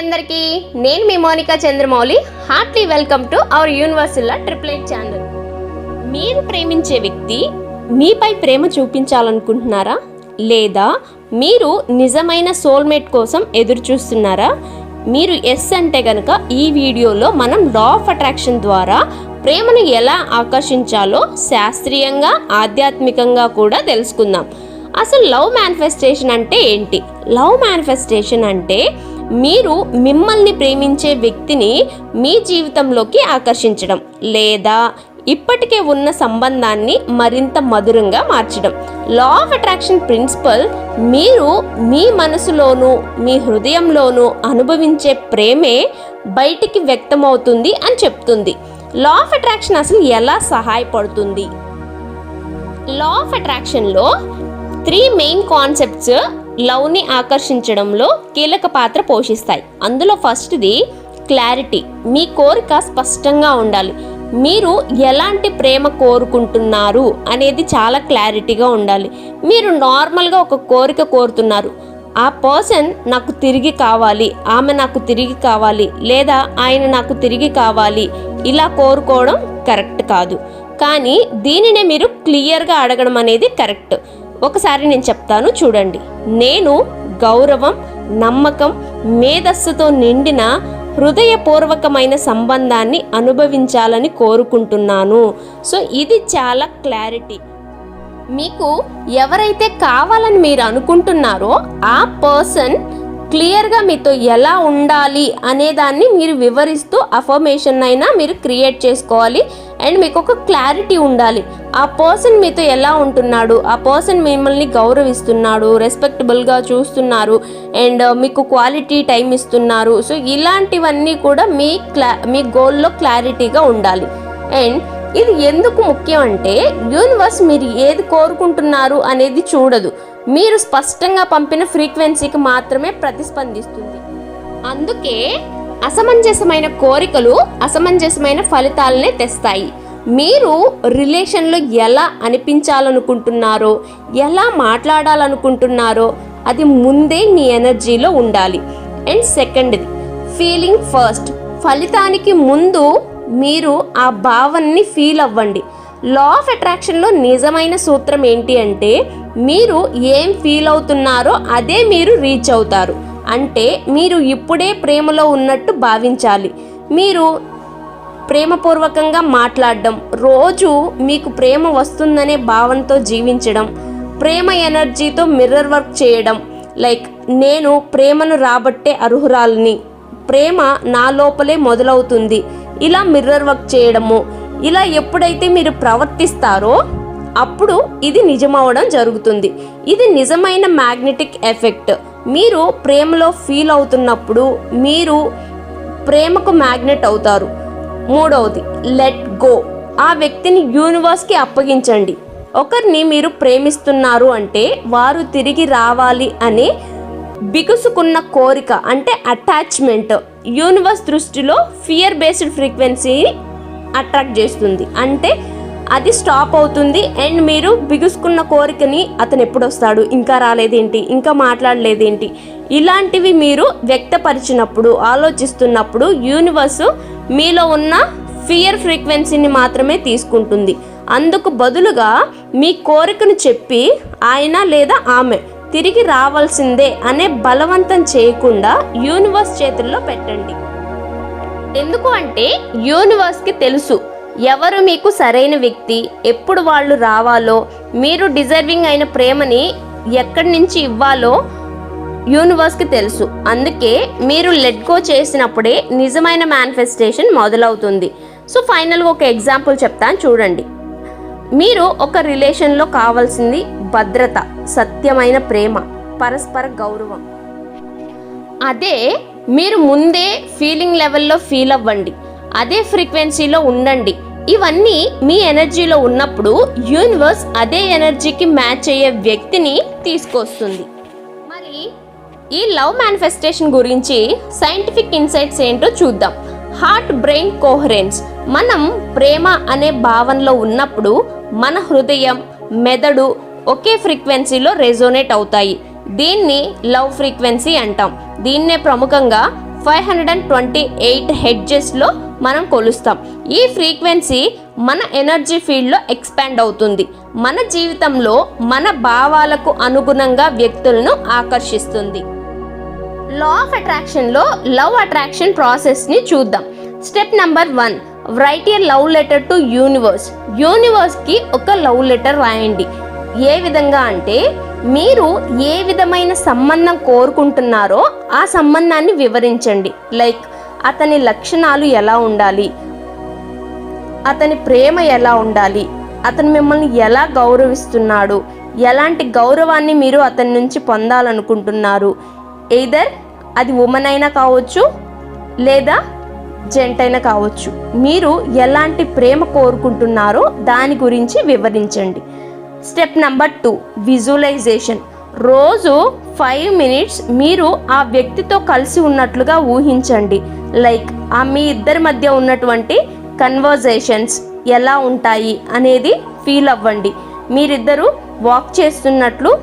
అందరికీ నేను మీ Monika Chandramouli. Heartly welcome to our universal triplet channel. మీరు ప్రేమించే వ్యక్తి మీపై ప్రేమ చూపించాలనుకుంటున్నారా? లేదా మీరు నిజమైన సోల్మేట్ కోసం ఎదురు చూస్తున్నారా మీరు ఎస్ అంటే కనుక ఈ వీడియోలో మనం లా ఆఫ్ అట్రాక్షన్ ద్వారా ప్రేమను ఎలా ఆకర్షించాలో శాస్త్రీయంగా ఆధ్యాత్మికంగా కూడా తెలుసుకుందాం. అసలు లవ్ మేనిఫెస్టేషన్ అంటే ఏంటి? లవ్ మేనిఫెస్టేషన్ అంటే మీరు మిమ్మల్ని ప్రేమించే వ్యక్తిని మీ జీవితంలోకి ఆకర్షించడం లేదా ఇప్పటికే ఉన్న సంబంధాన్ని మరింత మధురంగా మార్చడం. లా ఆఫ్ అట్రాక్షన్ ప్రిన్సిపల్ మీరు మీ మనసులోనూ మీ హృదయంలోనూ అనుభవించే ప్రేమే బయటికి వ్యక్తమవుతుంది అని చెప్తుంది. లా ఆఫ్ అట్రాక్షన్ అసలు ఎలా సహాయపడుతుంది? లా ఆఫ్ అట్రాక్షన్లో త్రీ మెయిన్ కాన్సెప్ట్స్ లవ్ని ఆకర్షించడంలో కీలక పాత్ర పోషిస్తాయి. అందులో ఫస్ట్ది క్లారిటీ. మీ కోరిక స్పష్టంగా ఉండాలి. మీరు ఎలాంటి ప్రేమ కోరుకుంటున్నారు అనేది చాలా క్లారిటీగా ఉండాలి. మీరు నార్మల్గా ఒక కోరిక కోరుతున్నారు. ఆ పర్సన్ నాకు తిరిగి కావాలి ఆమె నాకు తిరిగి కావాలి లేదా ఆయన నాకు తిరిగి కావాలి ఇలా కోరుకోవడం కరెక్ట్ కాదు. కానీ దీనినే మీరు క్లియర్గా అడగడం అనేది కరెక్ట్. ఒకసారి నేను చెప్తాను చూడండి. నేను గౌరవం నమ్మకం మేధస్సుతో నిండిన హృదయపూర్వకమైన సంబంధాన్ని అనుభవించాలని కోరుకుంటున్నాను. సో ఇది చాలా క్లారిటీ. మీకు ఎవరైతే కావాలని మీరు అనుకుంటున్నారో ఆ పర్సన్ క్లియర్గా మీతో ఎలా ఉండాలి అనేదాన్ని మీరు వివరిస్తూ అఫర్మేషన్ అయినా మీరు క్రియేట్ చేసుకోవాలి. అండ్ మీకు ఒక క్లారిటీ ఉండాలి. ఆ పర్సన్ మీతో ఎలా ఉంటున్నాడు? ఆ పర్సన్ మిమ్మల్ని గౌరవిస్తున్నాడు రెస్పెక్టబుల్గా చూస్తున్నారు అండ్ మీకు క్వాలిటీ టైం ఇస్తున్నారు. సో ఇలాంటివన్నీ కూడా మీ క్లా మీ గోల్లో క్లారిటీగా ఉండాలి. అండ్ ఇది ఎందుకు ముఖ్యం అంటే యూనివర్స్ మీరు ఏది కోరుకుంటున్నారు అనేది చూడదు. మీరు స్పష్టంగా పంపిన ఫ్రీక్వెన్సీకి మాత్రమే ప్రతిస్పందిస్తుంది. అందుకే అసమంజసమైన కోరికలు అసమంజసమైన ఫలితాలనే తెస్తాయి. మీరు రిలేషన్లో ఎలా అనిపించాలనుకుంటున్నారో ఎలా మాట్లాడాలనుకుంటున్నారో అది ముందే మీ ఎనర్జీలో ఉండాలి. అండ్ సెకండ్ది ఫీలింగ్ ఫస్ట్. ఫలితానికి ముందు మీరు ఆ భావాన్ని ఫీల్ అవ్వండి. లా ఆఫ్ అట్రాక్షన్లో నిజమైన సూత్రం ఏంటి అంటే మీరు ఏం ఫీల్ అవుతున్నారో అదే మీరు రీచ్ అవుతారు. అంటే మీరు ఇప్పుడే ప్రేమలో ఉన్నట్టు భావించాలి. మీరు ప్రేమపూర్వకంగా మాట్లాడడం రోజు మీకు ప్రేమ వస్తుందనే భావనతో జీవించడం ప్రేమ ఎనర్జీతో మిర్రర్ వర్క్ చేయడం లైక్ నేను ప్రేమను రాబట్టే అర్హురాలని ప్రేమ నా లోపలే మొదలవుతుంది ఇలా మిర్రర్ వర్క్ చేయడము ఇలా ఎప్పుడైతే మీరు ప్రవర్తిస్తారో అప్పుడు ఇది నిజమవడం జరుగుతుంది. ఇది నిజమైన మ్యాగ్నెటిక్ ఎఫెక్ట్ మీరు ప్రేమలో ఫీల్ అవుతున్నప్పుడు మీరు ప్రేమకు మ్యాగ్నెట్ అవుతారు. మూడవది లెట్ గో ఆ వ్యక్తిని యూనివర్స్కి అప్పగించండి. ఒకరిని మీరు ప్రేమిస్తున్నారు అంటే వారు తిరిగి రావాలి అనే బిగుసుకున్న కోరిక అంటే అటాచ్మెంట్ యూనివర్స్ దృష్టిలో ఫియర్ బేస్డ్ ఫ్రీక్వెన్సీ అట్రాక్ట్ చేస్తుంది. అంటే అది స్టాప్ అవుతుంది అండ్ మీరు బిగుసుకున్న కోరికని అతను ఎప్పుడు వస్తాడు ఇంకా రాలేదేంటి? ఇంకా మాట్లాడలేదేంటి? ఇలాంటివి మీరు వ్యక్తపరిచినప్పుడు ఆలోచిస్తున్నప్పుడు యూనివర్స్ మీలో ఉన్న ఫియర్ ఫ్రీక్వెన్సీని మాత్రమే తీసుకుంటుంది. అందుకు బదులుగా మీ కోరికను చెప్పి ఆయన లేదా ఆమె తిరిగి రావాల్సిందే అనే బలవంతం చేయకుండా యూనివర్స్ చేతుల్లో పెట్టండి. ఎందుకు అంటే యూనివర్స్కి తెలుసు ఎవరు మీకు సరైన వ్యక్తి ఎప్పుడు వాళ్ళు రావాలో మీరు డిజర్వింగ్ అయిన ప్రేమని ఎక్కడి నుంచి ఇవ్వాలో యూనివర్స్కి తెలుసు. అందుకే మీరు లెట్ గో చేసినప్పుడే నిజమైన మేనిఫెస్టేషన్ మొదలవుతుంది. సో ఫైనల్గా ఒక ఎగ్జాంపుల్ చెప్తాను చూడండి. మీరు ఒక రిలేషన్లో కావాల్సింది భద్రత సత్యమైన ప్రేమ పరస్పర గౌరవం. అదే మీరు ముందే ఫీలింగ్ లెవెల్లో ఫీల్ అవ్వండి. అదే ఫ్రీక్వెన్సీలో ఉండండి. ఇవన్నీ మీ ఎనర్జీలో ఉన్నప్పుడు యూనివర్స్ అదే ఎనర్జీకి మ్యాచ్ అయ్యే వ్యక్తిని తీసుకొస్తుంది. మరి ఈ లవ్ మేనిఫెస్టేషన్ గురించి సైంటిఫిక్ ఇన్సైట్స్ ఏంటో చూద్దాం. హార్ట్ బ్రెయిన్ కోహరెన్స్ మనం ప్రేమ అనే భావనలో ఉన్నప్పుడు మన హృదయం మెదడు ఒకే ఫ్రీక్వెన్సీలో రెజోనేట్ అవుతాయి. దీన్ని లవ్ ఫ్రీక్వెన్సీ అంటాం. దీన్నే ప్రముఖంగా five hundred and twenty eight హెడ్జెస్లో మనం కొలుస్తాం. ఈ ఫ్రీక్వెన్సీ మన ఎనర్జీ ఫీల్డ్లో ఎక్స్పాండ్ అవుతుంది. మన జీవితంలో మన భావాలకు అనుగుణంగా వ్యక్తులను ఆకర్షిస్తుంది. లా ఆఫ్ అట్రాక్షన్లో లవ్ అట్రాక్షన్ ప్రాసెస్ని చూద్దాం. Step number one write a love letter to universe యూనివర్స్కి ఒక లవ్ లెటర్ రాయండి. ఏ విధంగా అంటే మీరు ఏ విధమైన సంబంధం కోరుకుంటున్నారో ఆ సంబంధాన్ని వివరించండి. లైక్ అతని లక్షణాలు ఎలా ఉండాలి? అతని ప్రేమ ఎలా ఉండాలి? అతను మిమ్మల్ని ఎలా గౌరవిస్తున్నాడు? ఎలాంటి గౌరవాన్ని మీరు అతని నుంచి పొందాలనుకుంటున్నారు? ఎయిదర్ అది ఉమెన్ అయినా కావచ్చు లేదా జెంట్ అయినా కావచ్చు. మీరు ఎలాంటి ప్రేమ కోరుకుంటున్నారో దాని గురించి వివరించండి. Step number two visualization. రోజు ఫైవ్ మినిట్స్ మీరు ఆ వ్యక్తితో కలిసి ఉన్నట్లుగా ఊహించండి. లైక్ ఆ మీ ఇద్దరి మధ్య ఉన్నటువంటి కన్వర్జేషన్స్ ఎలా ఉంటాయి? అనేది ఫీల్ అవ్వండి. మీరిద్దరూ వాక్ చేస్తున్నట్లు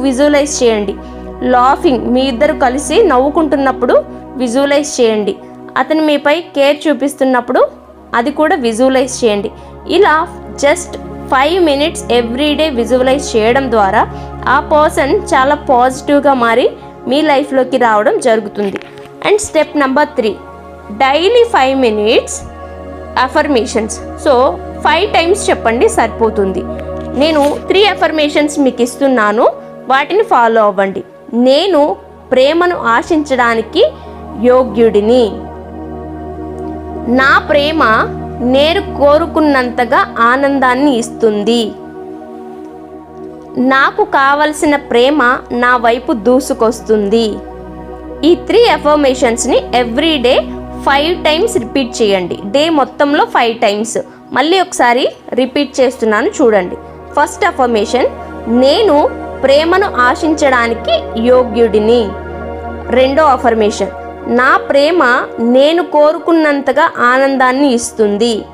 విజువలైజ్ చేయండి. లాఫింగ్ మీ ఇద్దరు కలిసి నవ్వుకుంటున్నప్పుడు విజువలైజ్ చేయండి. అతను మీపై కేర్ చూపిస్తున్నప్పుడు అది కూడా విజువలైజ్ చేయండి. ఇలా just five minutes everyday visualize చేయడం ద్వారా ఆ పర్సన్ చాలా పాజిటివ్గా మారి మీ లైఫ్లోకి రావడం జరుగుతుంది. And step number three daily five minutes affirmations. So five times చెప్పండి సరిపోతుంది. నేను త్రీ అఫర్మేషన్స్ మీకు ఇస్తున్నాను. వాటిని ఫాలో అవ్వండి. నేను ప్రేమను ఆశించడానికి యోగ్యుడిని. నా ప్రేమ నేను కోరుకున్నంతగా ఆనందాన్ని ఇస్తుంది. నాకు కావలసిన ప్రేమ నా వైపు దూసుకొస్తుంది. ఈ three అఫర్మేషన్స్ని every day five times repeat చేయండి. డే మొత్తంలో ఫైవ్ టైమ్స్ మళ్ళీ ఒకసారి రిపీట్ చేస్తున్నాను చూడండి. ఫస్ట్ అఫర్మేషన్ నేను ప్రేమను ఆశించడానికి యోగ్యుడిని. రెండో అఫర్మేషన్ నా ప్రేమ నేను కోరుకున్నంతగా ఆనందాన్ని ఇస్తుంది.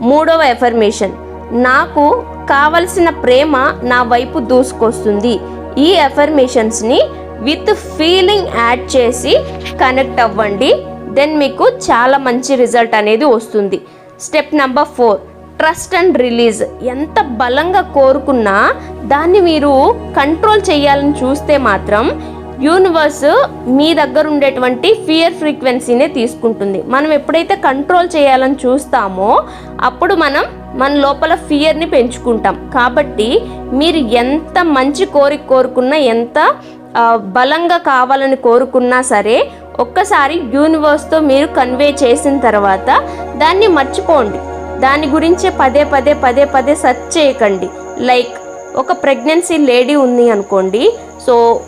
మూడవ ఎఫర్మేషన్ నాకు కావలసిన ప్రేమ నా వైపు దూసుకొస్తుంది. ఈ ఎఫర్మేషన్స్ని విత్ ఫీలింగ్ యాడ్ చేసి కనెక్ట్ అవ్వండి. దెన్ మీకు చాలా మంచి రిజల్ట్ అనేది వస్తుంది. Step number four trust and release ఎంత బలంగా కోరుకున్నా దాన్ని మీరు కంట్రోల్ చేయాలని చూస్తే మాత్రం యూనివర్స్ మీ దగ్గర ఉండేటువంటి ఫియర్ ఫ్రీక్వెన్సీనే తీసుకుంటుంది. మనం ఎప్పుడైతే కంట్రోల్ చేయాలని చూస్తామో అప్పుడు మనం మన లోపల ఫియర్ని పెంచుకుంటాం. కాబట్టి మీరు ఎంత మంచి కోరిక కోరుకున్నా ఎంత బలంగా కావాలని కోరుకున్నా సరే ఒక్కసారి యూనివర్స్తో మీరు కన్వే చేసిన తర్వాత దాన్ని మర్చిపోండి. దాని గురించే పదే పదే పదే పదే సెర్చ్ చేయకండి. లైక్ ఒక ప్రెగ్నెన్సీ లేడీ ఉంది అనుకోండి. So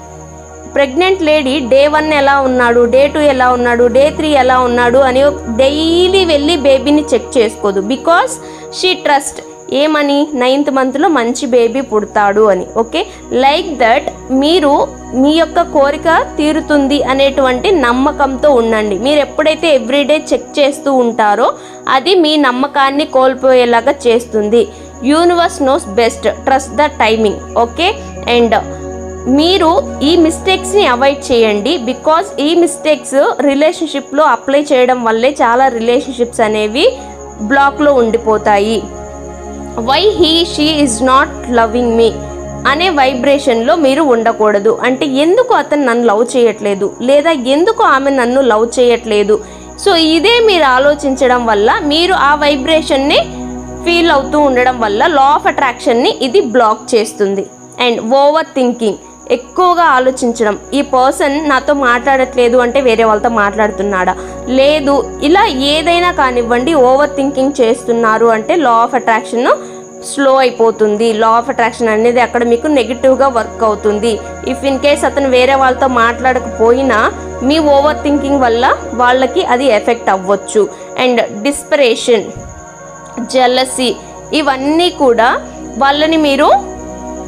pregnant lady day one ఎలా ఉన్నాడు డే టూ ఎలా ఉన్నాడు డే త్రీ ఎలా ఉన్నాడు అని డైలీ వెళ్ళి బేబీని చెక్ చేసుకోదు. బికాస్ షీ ట్రస్ట్ ఏమని? నైన్త్ మంత్లో మంచి బేబీ పుడతాడు అని. ఓకే? లైక్ దట్ మీరు మీ యొక్క కోరిక తీరుతుంది అనేటువంటి నమ్మకంతో ఉండండి. మీరు ఎప్పుడైతే ఎవ్రీడే చెక్ చేస్తూ ఉంటారో అది మీ నమ్మకాన్ని కోల్పోయేలాగా చేస్తుంది. Universe knows best. Trust the timing. Okay? And మీరు ఈ మిస్టేక్స్ని అవాయిడ్ చేయండి బికాజ్ ఈ మిస్టేక్స్ రిలేషన్షిప్లో అప్లై చేయడం వల్లే చాలా రిలేషన్షిప్స్ అనేవి బ్లాక్లో ఉండిపోతాయి. Why he she is not loving me అనే వైబ్రేషన్లో మీరు ఉండకూడదు. అంటే ఎందుకు అతను నన్ను లవ్ చేయట్లేదు? లేదా ఎందుకు ఆమె నన్ను లవ్ చేయట్లేదు? సో ఇదే మీరు ఆలోచించడం వల్ల మీరు ఆ వైబ్రేషన్ని ఫీల్ అవుతూ ఉండడం వల్ల లా ఆఫ్ అట్రాక్షన్ని ఇది బ్లాక్ చేస్తుంది. అండ్ ఓవర్ థింకింగ్ ఎక్కువగా ఆలోచించడం. ఈ పర్సన్ నాతో మాట్లాడట్లేదు అంటే వేరే వాళ్ళతో మాట్లాడుతున్నాడా? లేదు ఇలా ఏదైనా కానివ్వండి ఓవర్ థింకింగ్ చేస్తున్నారు అంటే లా ఆఫ్ అట్రాక్షన్ స్లో అయిపోతుంది. లా ఆఫ్ అట్రాక్షన్ అనేది అక్కడ మీకు నెగిటివ్గా వర్క్ అవుతుంది. ఇఫ్ ఇన్ కేస్ అతను వేరే వాళ్ళతో మాట్లాడకపోయినా మీ ఓవర్ థింకింగ్ వల్ల వాళ్ళకి అది ఎఫెక్ట్ అవ్వచ్చు. అండ్ డిస్పరేషన్ జెలసీ ఇవన్నీ కూడా వాళ్ళని మీరు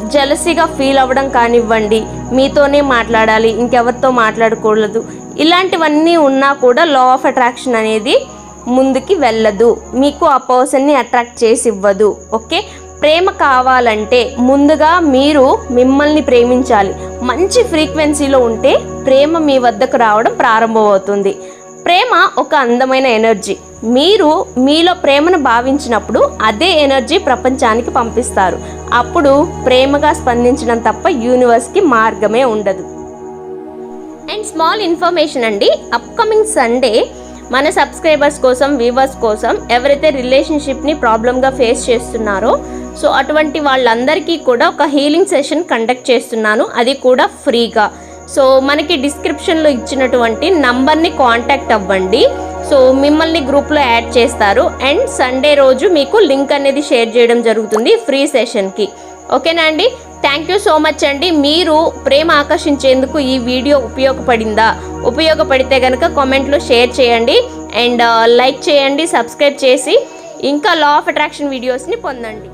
జలసీగా ఫీల్ అవ్వడం కానివ్వండి మీతోనే మాట్లాడాలి ఇంకెవరితో మాట్లాడకూడదు. ఇలాంటివన్నీ ఉన్నా కూడా లా ఆఫ్ అట్రాక్షన్ అనేది ముందుకి వెళ్ళదు. మీకు ఆ పర్సన్ని అట్రాక్ట్ చేసి ఇవ్వదు ఓకే? ప్రేమ కావాలంటే ముందుగా మీరు మిమ్మల్ని ప్రేమించాలి. మంచి ఫ్రీక్వెన్సీలో ఉంటే ప్రేమ మీ వద్దకు రావడం ప్రారంభమవుతుంది. ప్రేమ ఒక అందమైన ఎనర్జీ. మీరు మీలో ప్రేమను భావించినప్పుడు అదే ఎనర్జీ ప్రపంచానికి పంపిస్తారు. అప్పుడు ప్రేమగా స్పందించడం తప్ప యూనివర్స్కి మార్గమే ఉండదు. అండ్ స్మాల్ ఇన్ఫర్మేషన్ అండి అప్కమింగ్ సండే మన సబ్స్క్రైబర్స్ కోసం వ్యూవర్స్ కోసం ఎవరైతే రిలేషన్షిప్ని ప్రాబ్లమ్గా ఫేస్ చేస్తున్నారో సో అటువంటి వాళ్ళందరికీ కూడా ఒక హీలింగ్ సెషన్ కండక్ట్ చేస్తున్నాను. అది కూడా ఫ్రీగా. సో మనకి డిస్క్రిప్షన్లో ఇచ్చినటువంటి నంబర్ని కాంటాక్ట్ అవ్వండి. సో మిమ్మల్ని గ్రూప్లో యాడ్ చేస్తారు. అండ్ సండే రోజు మీకు లింక్ అనేది షేర్ చేయడం జరుగుతుంది ఫ్రీ సెషన్కి. ఓకేనా అండి? థ్యాంక్ యూ సో మచ్ అండి. మీరు ప్రేమ ఆకర్షించేందుకు ఈ వీడియో ఉపయోగపడిందా? ఉపయోగపడితే కనుక కామెంట్లో షేర్ చేయండి. అండ్ uh, లైక్ చేయండి సబ్స్క్రైబ్ చేసి ఇంకా లా ఆఫ్ అట్రాక్షన్ వీడియోస్ని పొందండి.